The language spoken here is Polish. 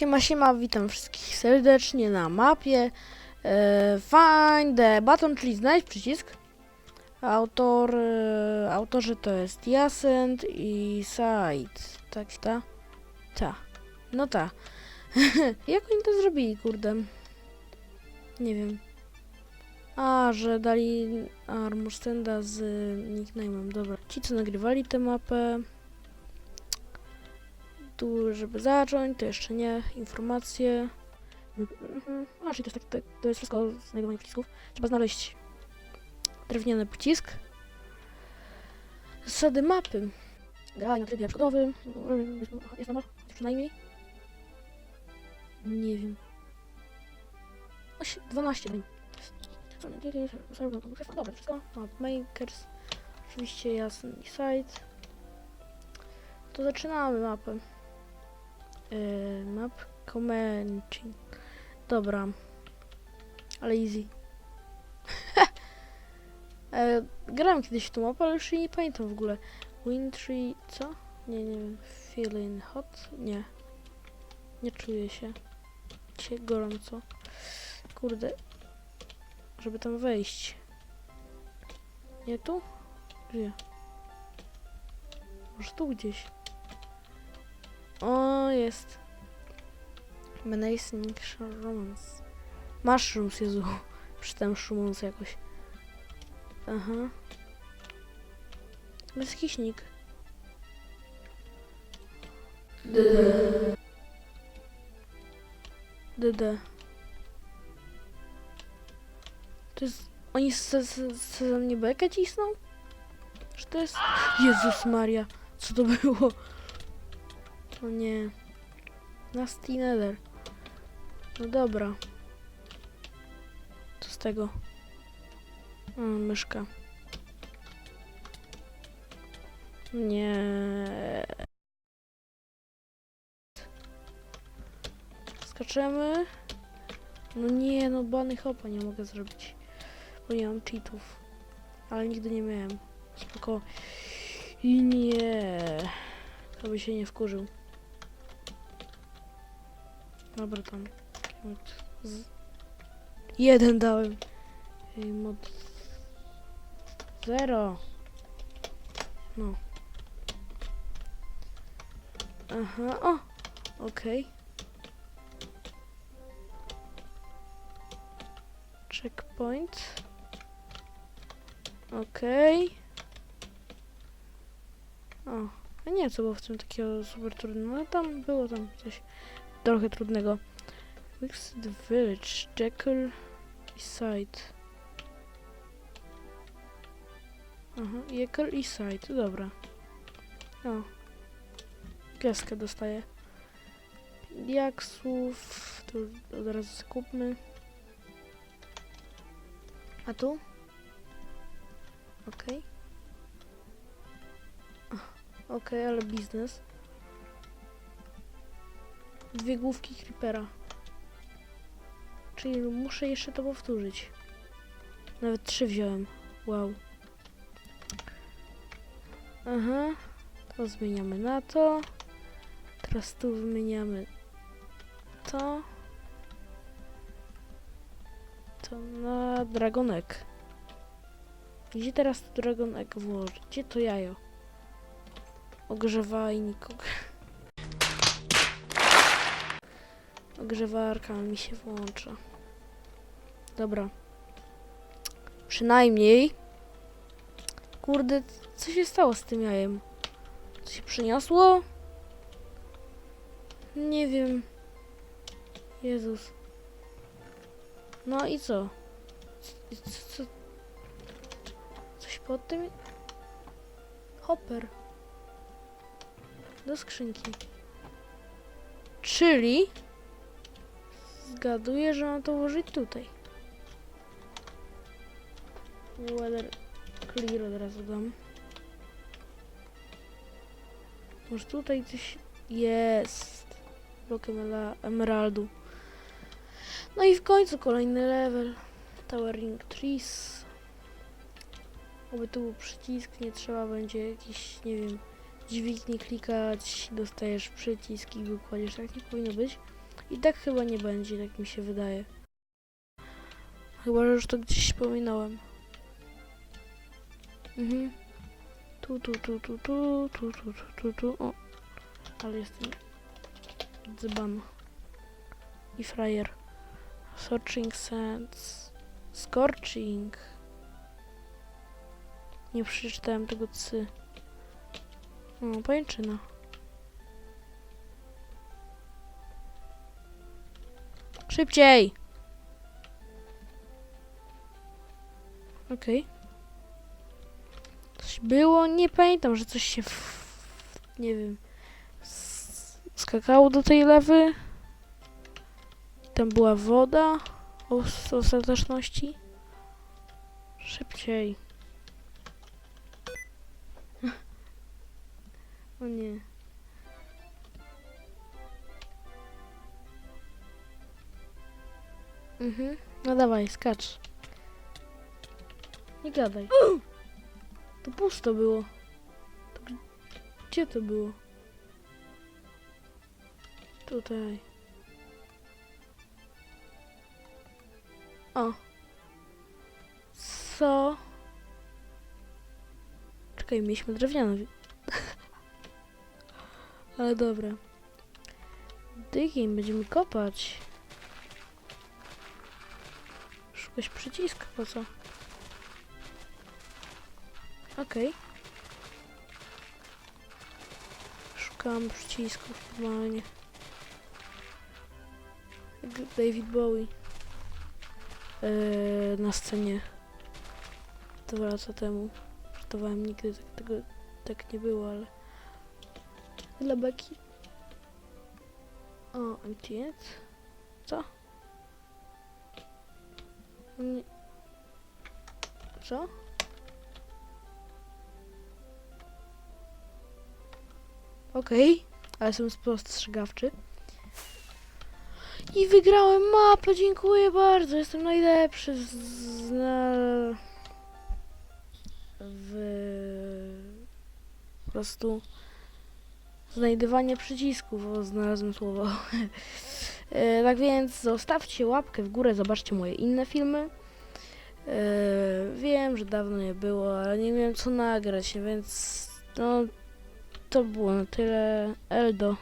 Siema, siema, witam wszystkich serdecznie na mapie. E, find the button, czyli znajdź przycisk. Autor, e, autorzy to jest Jacent i Side. Tak, ta? Ta. No ta. Jak oni to zrobili, kurde? Nie wiem. A, że dali Armor Standa z nickname'em, dobra. Ci, co nagrywali tę mapę, tu, żeby zacząć, to jeszcze nie, informacje. Mhm. A, czyli to jest, tak, to, jest wszystko znajdowanie przycisków. Trzeba znaleźć drewniany przycisk. Zasady mapy. Granie na trybie przykładowym. Jest numer? Przynajmniej. Nie wiem. Oś- 12 dni. Dobra, wszystko. Mapmakers. Oczywiście jasny site. To zaczynamy mapę. Yy, map commenting. Dobra. Ale easy. e, grałem kiedyś tą mapę, ale już jej nie pamiętam w ogóle. Wintry, co? Nie, nie wiem. Feeling hot? Nie. Nie czuję się. Dzisiaj gorąco. Kurde. Żeby tam wejść. Nie tu? Gdzie? Może tu gdzieś. O, jest. Menacing Romance. Mushrooms, Jezu. Przeczytałem Shrooms jakoś. Aha. Bezkiśnik. DD. DD. To jest... Oni se, se, se za mnie bekę cisną? Czy to jest... Jezus Maria. Co to było? O nie. Nasty Nether. No dobra. Co z tego? O, myszka. Nie. Skaczemy. No nie, no bany hopa nie mogę zrobić. Bo nie mam cheatów. Ale nigdy nie miałem. Spoko. I nie. To by się nie wkurzył. Dobra, tam. Z... Jeden dałem. Ej, mod... Zero. No. Aha, o! Okej. Checkpoint. Okej. O, a nie, co było w tym takiego super trudnego, no tam było tam coś trochę trudnego. Mixed Village, Jekyll i Side. Aha, Jekyll i Side, dobra. O. Piaskę dostaję. Diaksów, to od razu skupmy. A tu? Okej. Okej, ale biznes. Dwie główki creepera. Czyli muszę jeszcze to powtórzyć. Nawet trzy wziąłem. Wow. Aha. To zmieniamy na to. Teraz tu wymieniamy to. To na dragonek. Gdzie teraz to dragonek włożyć? Gdzie to jajo? Ogrzewajnik. og- Ogrzewarka mi się włącza. Dobra. Przynajmniej. Kurde, co się stało z tym jajem? Co się przyniosło? Nie wiem. Jezus. No i co? Co, co? Coś pod tym? Hopper. Do skrzynki. Czyli zgaduję, że mam to włożyć tutaj. Weather clear od razu dam. Może tutaj coś jest. Blok emeraldu. No i w końcu kolejny level. Towering Trees. Oby tu był przycisk, nie trzeba będzie jakiś, nie wiem, dźwigni klikać, dostajesz przycisk i wykładziesz. Tak nie powinno być. I tak chyba nie będzie, tak mi się wydaje. Chyba, że już to gdzieś pominąłem. Mhm. Tu, tu, tu, tu, tu, tu, tu, tu, tu, tu, o. Ale jestem dzban. I frajer. Searching sense. Scorching. Nie przeczytałem tego cy. O, pajęczyna. Szybciej! Okej. Coś było, nie pamiętam, że coś się w... nie wiem skakało do tej lewy. Tam była woda o ostateczności. Szybciej. O nie. Mhm. No dawaj, skacz. Nie gadaj. To pusto było. To gdzie to było? Tutaj. O. Co? Czekaj, mieliśmy drewniane. wi- Ale dobra. Digging, będziemy kopać. Szukać przycisku, po co? Okej. Szukam przycisków normalnie. David Bowie. Eee, na scenie. Dwa lata temu. Żartowałem, nigdy tak, tego tak nie było, ale... Dla beki. O, MTS? Co? Co? Okej, ale jestem spostrzegawczy. I wygrałem mapę, dziękuję bardzo, jestem najlepszy na, w po prostu znajdywanie przycisków, o znalazłem słowo. E, tak więc zostawcie łapkę w górę, zobaczcie moje inne filmy. E, wiem, że dawno nie było, ale nie miałem co nagrać, więc no to było na tyle. Eldo.